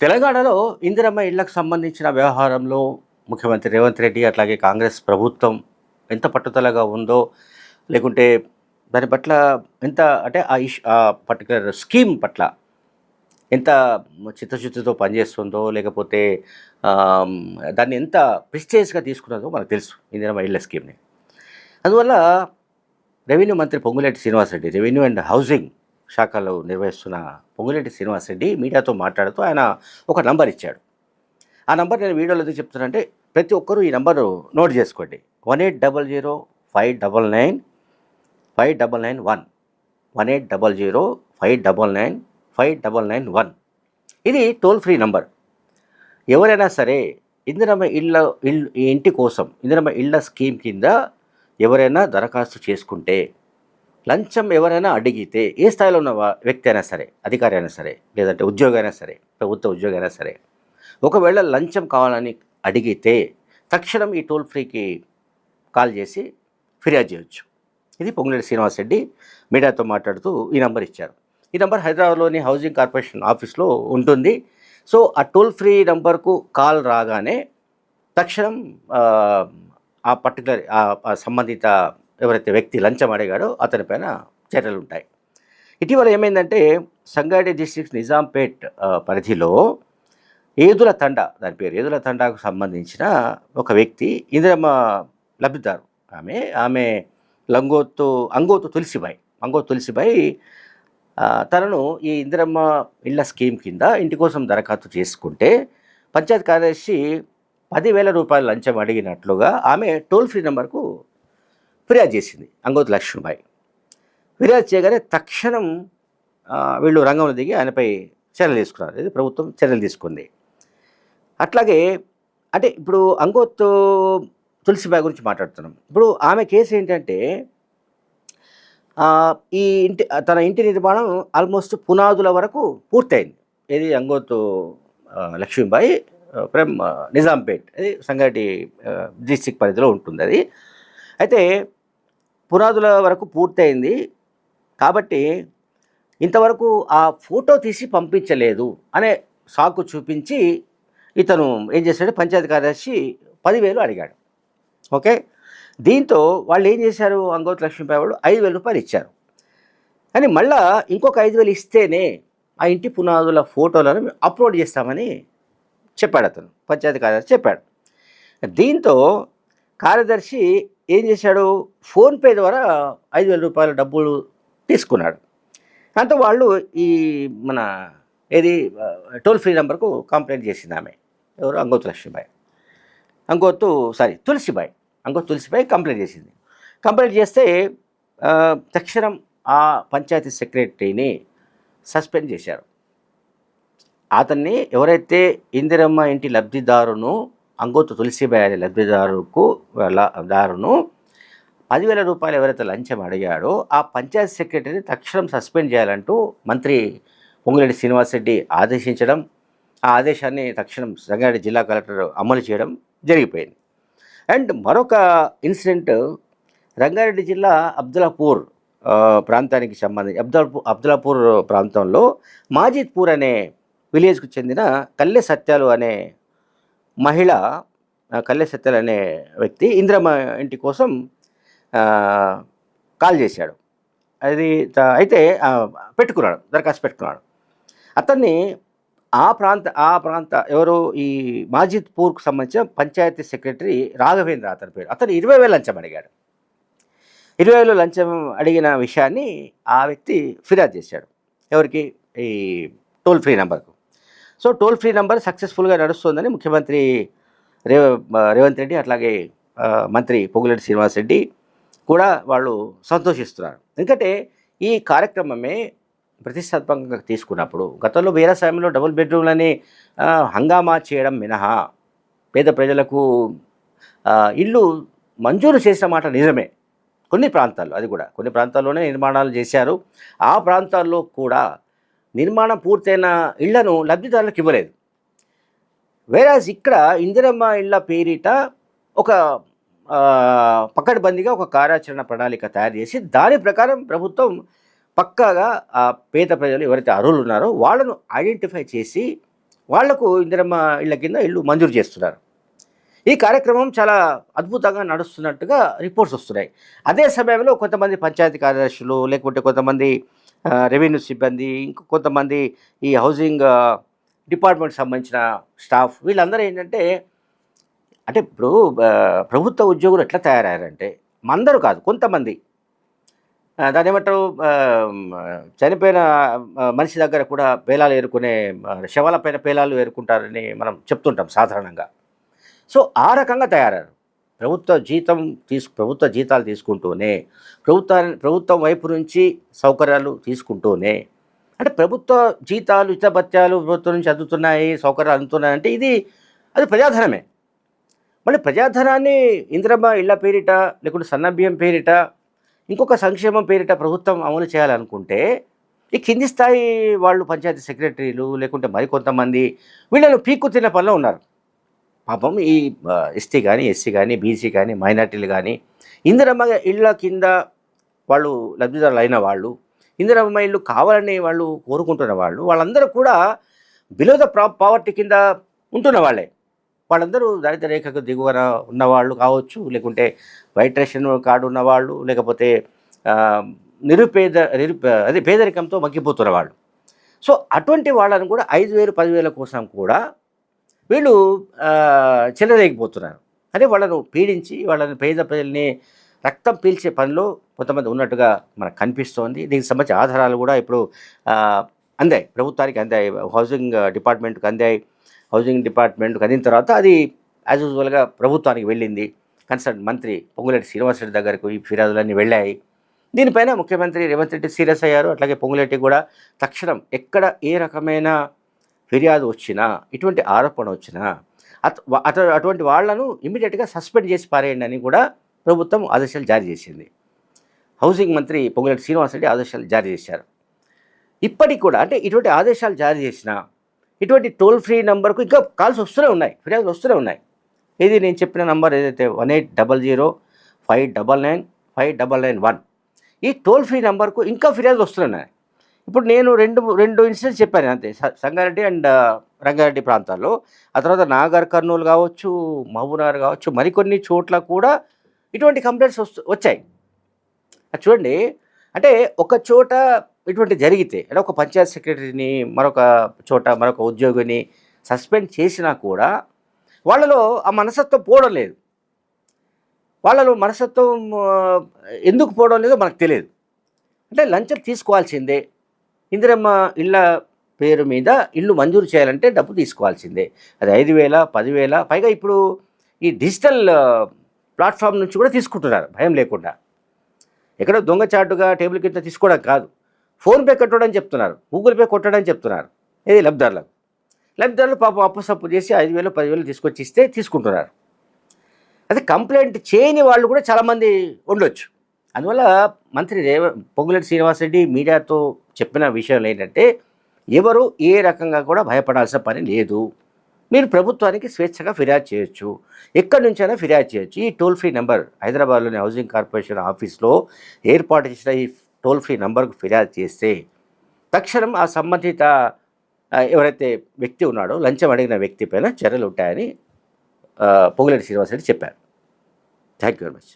తెలంగాణలో ఇందిరమ్మ ఇళ్ళకు సంబంధించిన వ్యవహారంలో ముఖ్యమంత్రి రేవంత్ రెడ్డి అట్లాగే కాంగ్రెస్ ప్రభుత్వం ఎంత పట్టుదలగా ఉందో లేకుంటే దాని పట్ల ఎంత అంటే ఆ ఇష్ ఆ పర్టికులర్ స్కీమ్ పట్ల ఎంత చిత్తశుద్ధితో పనిచేస్తుందో లేకపోతే దాన్ని ఎంత ప్రిస్టేజ్గా తీసుకున్నదో మనకు తెలుసు ఇందిరమ్మ ఇళ్ళ స్కీమ్ని. అందువల్ల రెవెన్యూ మంత్రి Ponguleti Srinivasa Reddy revenue and housing శాఖలో నిర్వహిస్తున్న పొంగులేటి శ్రీనివాసరెడ్డి మీడియాతో మాట్లాడుతూ ఆయన ఒక నంబర్ ఇచ్చాడు. ఆ నంబర్ నేను వీడియోలో ఎందుకు చెప్తున్నానంటే ప్రతి ఒక్కరూ ఈ నంబరు నోట్ చేసుకోండి. One eight double zero five double nine five double nine one. One eight double zero five double nine five double nine one. ఇది టోల్ ఫ్రీ నంబర్. ఎవరైనా సరే ఇందిరమ్మ ఇళ్ళ ఇల్ ఈ ఇంటి కోసం ఇందిరమ్మ ఇళ్ళ స్కీమ్ కింద ఎవరైనా దరఖాస్తు చేసుకుంటే లంచం ఎవరైనా అడిగితే ఏ స్థాయిలో ఉన్న వ్యక్తి అయినా సరే అధికారి అయినా సరే లేదంటే ఉద్యోగి అయినా సరే ప్రభుత్వ ఉద్యోగి అయినా సరే ఒకవేళ లంచం కావాలని అడిగితే తక్షణం ఈ టోల్ ఫ్రీకి కాల్ చేసి ఫిర్యాదు చేయొచ్చు. ఇది పొంగులేటి శ్రీనివాసరెడ్డి మీడియాతో మాట్లాడుతూ ఈ నంబర్ ఇచ్చారు. ఈ నంబర్ హైదరాబాద్లోని హౌసింగ్ కార్పొరేషన్ ఆఫీస్లో ఉంటుంది. సో ఆ టోల్ ఫ్రీ నంబర్కు కాల్ రాగానే తక్షణం ఆ, ఆ పర్టికులర్ ఆ సంబంధిత ఎవరైతే వ్యక్తి లంచం అడిగాడో అతనిపైన చర్యలు ఉంటాయి. ఇటీవల ఏమైందంటే సంగారెడ్డి డిస్ట్రిక్ట్ నిజాంపేట్ పరిధిలో ఏదుల తండ దాని పేరు ఏదుల తండాకు సంబంధించిన ఒక వ్యక్తి ఇందిరమ్మ లబ్ధిదారు. ఆమె ఆమె లంగోతు అంగోతు తులసిబాయి అంగోత్తు తులసిబాయి తనను ఈ ఇందిరమ్మ ఇళ్ళ స్కీమ్ కింద ఇంటి కోసం దరఖాస్తు చేసుకుంటే పంచాయత్ కార్యదర్శి పదివేల రూపాయలు లంచం అడిగినట్లుగా ఆమె టోల్ ఫ్రీ నెంబర్కు ఫిర్యాదు చేసింది అంగోత్ లక్ష్మీబాయి ఫిర్యాదు చేయగానే తక్షణం వీళ్ళు రంగంలో దిగి ఆయనపై చర్యలు తీసుకున్నారు. ఇది ప్రభుత్వం చర్యలు తీసుకుంది. అట్లాగే అంటే ఇప్పుడు అంగోత్ తులసిబాయి గురించి మాట్లాడుతున్నాం. ఇప్పుడు ఆమె కేసు ఏంటంటే ఈ ఇంటి తన ఇంటి నిర్మాణం ఆల్మోస్ట్ పునాదుల వరకు పూర్తయింది. ఇది అంగోత్ లక్ష్మీబాయి ఆ, ఫ్రమ్ నిజాంపేట్ అది సంగారెడ్డి డిస్టిక్ పరిధిలో ఉంటుంది అది. అయితే పునాదుల వరకు పూర్తయింది. కాబట్టి ఇంతవరకు ఆ ఫోటో తీసి పంపించలేదు అనే సాకు చూపించి ఇతను ఏం చేశాడు? పంచాయతీ కార్యదర్శి పదివేలు అడిగాడు. ఓకే? దీంతో వాళ్ళు ఏం చేశారు? అంగోత్ లక్ష్మీపై వాళ్ళు ఐదు వేల రూపాయలు ఇచ్చారు. కానీ మళ్ళా ఇంకొక ఐదు వేలు ఇస్తేనే ఆ ఇంటి పునాదుల ఫోటోలను మేము అప్లోడ్ చేస్తామని చెప్పాడు అతను. పంచాయతీ కార్యదర్శి చెప్పాడు. దీంతో కార్యదర్శి ఏం చేశాడు? ఫోన్పే ద్వారా ఐదు వేల రూపాయల డబ్బులు తీసుకున్నాడు. అంత వాళ్ళు ఈ మన ఏది టోల్ ఫ్రీ నెంబర్కు కంప్లైంట్ చేసింది ఆమె. ఎవరు? అంగోతు లక్ష్మీబాయి. అంగోతు సారీ తులసిబాయి. అంగోతు తులసిబాయి కంప్లైంట్ చేసింది. కంప్లైంట్ చేస్తే తక్షణం ఆ పంచాయతీ సెక్రటరీని సస్పెండ్ చేశారు. అతన్ని ఎవరైతే ఇందిరమ్మ ఇంటి లబ్ధిదారును అంగోతు తులసిబాయి లబ్ధిదారుకు దారును పదివేల రూపాయలు ఎవరైతే లంచం అడిగాడో ఆ పంచాయత్ సెక్రటరీని తక్షణం సస్పెండ్ చేయాలంటూ మంత్రి పొంగులేటి శ్రీనివాసరెడ్డి ఆదేశించడం ఆ ఆదేశాన్ని తక్షణం సంగారెడ్డి జిల్లా కలెక్టర్ అమలు చేయడం జరిగిపోయింది. అండ్ మరొక ఇన్సిడెంట్ రంగారెడ్డి జిల్లా అబ్దులాపూర్ ప్రాంతానికి సంబంధించి అబ్దులాపూర్ అబ్దులాపూర్ ప్రాంతంలో మాజిద్పూర్ అనే విలేజ్కు చెందిన కల్లె సత్యాలు అనే మహిళ ఆ, కల్లె అనే వ్యక్తి ఇంద్రమ్మ ఇంటి కోసం కాల్ చేశాడు. అది అయితే పెట్టుకున్నాడు దరఖాస్తు పెట్టుకున్నాడు. అతన్ని ఆ ప్రాంత ఆ ప్రాంత ఎవరు? ఈ మాజిద్పూర్కు సంబంధించిన పంచాయతీ సెక్రటరీ రాఘవేంద్ర అతని పేరు. అతను ఇరవై వేలు లంచం అడిగాడు. ఇరవై వేలు లంచం అడిగిన విషయాన్ని ఆ వ్యక్తి ఫిర్యాదు చేశాడు. ఎవరికి? ఈ టోల్ ఫ్రీ నెంబర్కు. సో టోల్ ఫ్రీ నెంబర్ సక్సెస్ఫుల్గా నడుస్తుందని ముఖ్యమంత్రి రేవ రేవంత్ రెడ్డి అట్లాగే మంత్రి పొంగులేటి శ్రీనివాస్ రెడ్డి కూడా వాళ్ళు సంతోషిస్తున్నారు. ఎందుకంటే ఈ కార్యక్రమమే ప్రతిష్టాత్మకంగా తీసుకున్నప్పుడు గతంలో వేరే సమయంలో డబుల్ బెడ్రూమ్లని హంగామా చేయడం మినహా పేద ప్రజలకు ఇల్లు మంజూరు చేసిన మాట నిజమే కొన్ని ప్రాంతాల్లో అది కూడా కొన్ని ప్రాంతాల్లోనే నిర్మాణాలు చేశారు. ఆ ప్రాంతాల్లో కూడా నిర్మాణం పూర్తయిన ఇళ్ళను లబ్ధిదారులకు ఇవ్వలేదు. వేరాజ్ ఇక్కడ ఇందిరమ్మ ఇళ్ళ పేరిట ఒక ఆ, పకడ్బందీగా ఒక కార్యాచరణ ప్రణాళిక తయారు చేసి దాని ప్రకారం ప్రభుత్వం పక్కాగా ఆ పేద ప్రజలు ఎవరైతే అర్హులు ఉన్నారో వాళ్ళను ఐడెంటిఫై చేసి వాళ్ళకు ఇందిరమ్మ ఇళ్ళ కింద ఇల్లు మంజూరు చేస్తున్నారు. ఈ కార్యక్రమం చాలా అద్భుతంగా నడుస్తున్నట్టుగా రిపోర్ట్స్ వస్తున్నాయి. అదే సమయంలో కొంతమంది పంచాయతీ కార్యదర్శులు లేకుంటే కొంతమంది రెవెన్యూ సిబ్బంది ఇంకా కొంతమంది ఈ హౌసింగ్ డిపార్ట్మెంట్కి డిపార్ట్మెంట్ సంబంధించిన స్టాఫ్ వీళ్ళందరూ ఏంటంటే అంటే ఇప్పుడు ప్రభుత్వ ఉద్యోగులు ఎట్లా తయారయ్యారంటే అందరూ కాదు కొంతమంది. దాని ఏమంటారు చనిపోయిన మనిషి దగ్గర కూడా పేలాలు ఏరుకునే శవాలపైన శవాల పైన పేలాలు ఏరుకుంటారని మనం చెప్తుంటాం సాధారణంగా. సో ఆ రకంగా తయారయ్యారు. ప్రభుత్వ జీతం తీసు ప్రభుత్వ జీతాలు తీసుకుంటూనే ప్రభుత్వ ప్రభుత్వం వైపు నుంచి సౌకర్యాలు తీసుకుంటూనే అంటే ప్రభుత్వ జీతాలు ఇతర భత్యాలు ప్రభుత్వం నుంచి అందుతున్నాయి సౌకర్యాలు అందుతున్నాయి అంటే ఇది అది ప్రజాధనమే. మళ్ళీ ప్రజాధనాన్ని ఇందిరమ్మ ఇళ్ళ పేరిట లేకుంటే సన్నభ్యం పేరిట ఇంకొక సంక్షేమం పేరిట ప్రభుత్వం అమలు చేయాలనుకుంటే ఈ కింది స్థాయి వాళ్ళు పంచాయతీ సెక్రటరీలు లేకుంటే మరికొంతమంది వీళ్ళను పీక్కు తిన్న పనిలో ఉన్నారు. పాపం ఈ ఎస్టీ కానీ ఎస్సీ కానీ బీసీ కానీ మైనార్టీలు కానీ ఇందిరమ్మ ఇళ్ళ కింద వాళ్ళు లబ్ధిదారులు అయిన వాళ్ళు ఇందిరమ్మ ఇల్లు కావాలని వాళ్ళు కోరుకుంటున్న వాళ్ళు వాళ్ళందరూ కూడా బిలో ద ప్రా పావర్టీ కింద ఉంటున్న వాళ్ళే. వాళ్ళందరూ దారిద్ర రేఖకు దిగువన ఉన్నవాళ్ళు కావచ్చు లేకుంటే వైట్ రేషన్ కార్డు ఉన్నవాళ్ళు లేకపోతే నిరుపేద నిరుప అదే పేదరికంతో మగ్గిపోతున్న వాళ్ళు. సో అటువంటి వాళ్ళని కూడా ఐదు వేలు పదివేల కోసం కూడా వీళ్ళు ఆ, చెలరేగిపోతున్నారు. వాళ్ళను పీడించి వాళ్ళని పేద ప్రజల్ని రక్తం పీల్చే పనిలో కొంతమంది ఉన్నట్టుగా మనకు కనిపిస్తోంది. దీనికి సంబంధించిన ఆధారాలు కూడా ఇప్పుడు అందాయి. ప్రభుత్వానికి అందాయి. హౌసింగ్ డిపార్ట్మెంట్కి అందాయి. హౌసింగ్ డిపార్ట్మెంట్కి అందిన తర్వాత అది యాజ్ యూజువల్గా ప్రభుత్వానికి వెళ్ళింది. కన్సర్న్ మంత్రి పొంగులేటి శ్రీనివాసరెడ్డి దగ్గరకు ఈ ఫిర్యాదులన్నీ వెళ్ళాయి. దీనిపైన ముఖ్యమంత్రి రేవంత్ రెడ్డి సీరియస్ అయ్యారు. అట్లాగే పొంగులేటి కూడా తక్షణం ఎక్కడ ఏ రకమైన ఫిర్యాదు వచ్చినా ఇటువంటి ఆరోపణ వచ్చినా అత అటు అటువంటి వాళ్ళను ఇమీడియట్గా సస్పెండ్ చేసి పారేయండి అని కూడా ప్రభుత్వం ఆదేశాలు జారీ చేసింది. హౌసింగ్ మంత్రి పొంగులేటి శ్రీనివాసరెడ్డి ఆదేశాలు జారీ చేశారు. ఇప్పటికి కూడా అంటే ఇటువంటి ఆదేశాలు జారీ చేసిన ఇటువంటి టోల్ ఫ్రీ నెంబర్కు ఇంకా కాల్స్ వస్తూనే ఉన్నాయి ఫిర్యాదులు వస్తూనే ఉన్నాయి. ఇది నేను చెప్పిన నంబర్ ఏదైతే one eight double zero five double nine five double nine one ఈ టోల్ ఫ్రీ నెంబర్కు ఇంకా ఫిర్యాదులు వస్తున్నాయి ఇప్పుడు నేను రెండు రెండు ఇన్సిడెంట్స్ చెప్పాను అంతే. సంగారెడ్డి అండ్ రంగారెడ్డి ప్రాంతాల్లో. ఆ తర్వాత నాగర్ కర్నూలు కావచ్చు మహబూబ్నగర్ కావచ్చు మరికొన్ని చోట్ల కూడా ఇటువంటి కంప్లైంట్స్ వస్తు వచ్చాయి. అది చూడండి. అంటే ఒక చోట ఇటువంటి జరిగితే అంటే ఒక పంచాయత్ సెక్రటరీని మరొక చోట మరొక ఉద్యోగిని సస్పెండ్ చేసినా కూడా వాళ్ళలో ఆ మనసత్వం పోవడం లేదు. వాళ్ళలో మనసత్వం ఎందుకు పోవడం లేదో మనకు తెలియదు. అంటే లంచం తీసుకోవాల్సిందే. ఇందిరమ్మ ఇళ్ళ పేరు మీద ఇల్లు మంజూరు చేయాలంటే డబ్బు తీసుకోవాల్సిందే. అది ఐదు వేల పదివేల పైగా ఇప్పుడు ఈ డిజిటల్ ప్లాట్ఫామ్ నుంచి కూడా తీసుకుంటున్నారు భయం లేకుండా. ఎక్కడో దొంగచాటుగా టేబుల్ కింద తీసుకోవడం కాదు. ఫోన్పే కట్టడం చెప్తున్నారు గూగుల్ పే కొట్టడం చెప్తున్నారు. ఇది లబ్ధిదారులకు? లబ్ధిదారులు పాపం అప్పసప్పు చేసి ఐదు వేలు పదివేలు తీసుకొచ్చి ఇస్తే తీసుకుంటున్నారు. అదే కంప్లైంట్ చేయని వాళ్ళు కూడా చాలామంది ఉండొచ్చు. అందువల్ల మంత్రి రేవ పొంగులేటి శ్రీనివాసరెడ్డి మీడియాతో చెప్పిన విషయం ఏంటంటే ఎవరు ఏ రకంగా కూడా భయపడాల్సిన పని లేదు. మీరు ప్రభుత్వానికి స్వేచ్ఛగా ఫిర్యాదు చేయొచ్చు. ఎక్కడి నుంచైనా ఫిర్యాదు చేయొచ్చు. ఈ టోల్ ఫ్రీ నెంబర్ హైదరాబాద్లోని హౌసింగ్ కార్పొరేషన్ ఆఫీస్లో ఏర్పాటు చేసిన ఈ టోల్ ఫ్రీ నెంబర్కు ఫిర్యాదు చేస్తే తక్షణం ఆ సంబంధిత ఎవరైతే వ్యక్తి ఉన్నాడో లంచం అడిగిన వ్యక్తి పైన చర్యలు ఉంటాయని పొంగులేటి శ్రీనివాసరెడ్డి చెప్పారు. Thank you very much.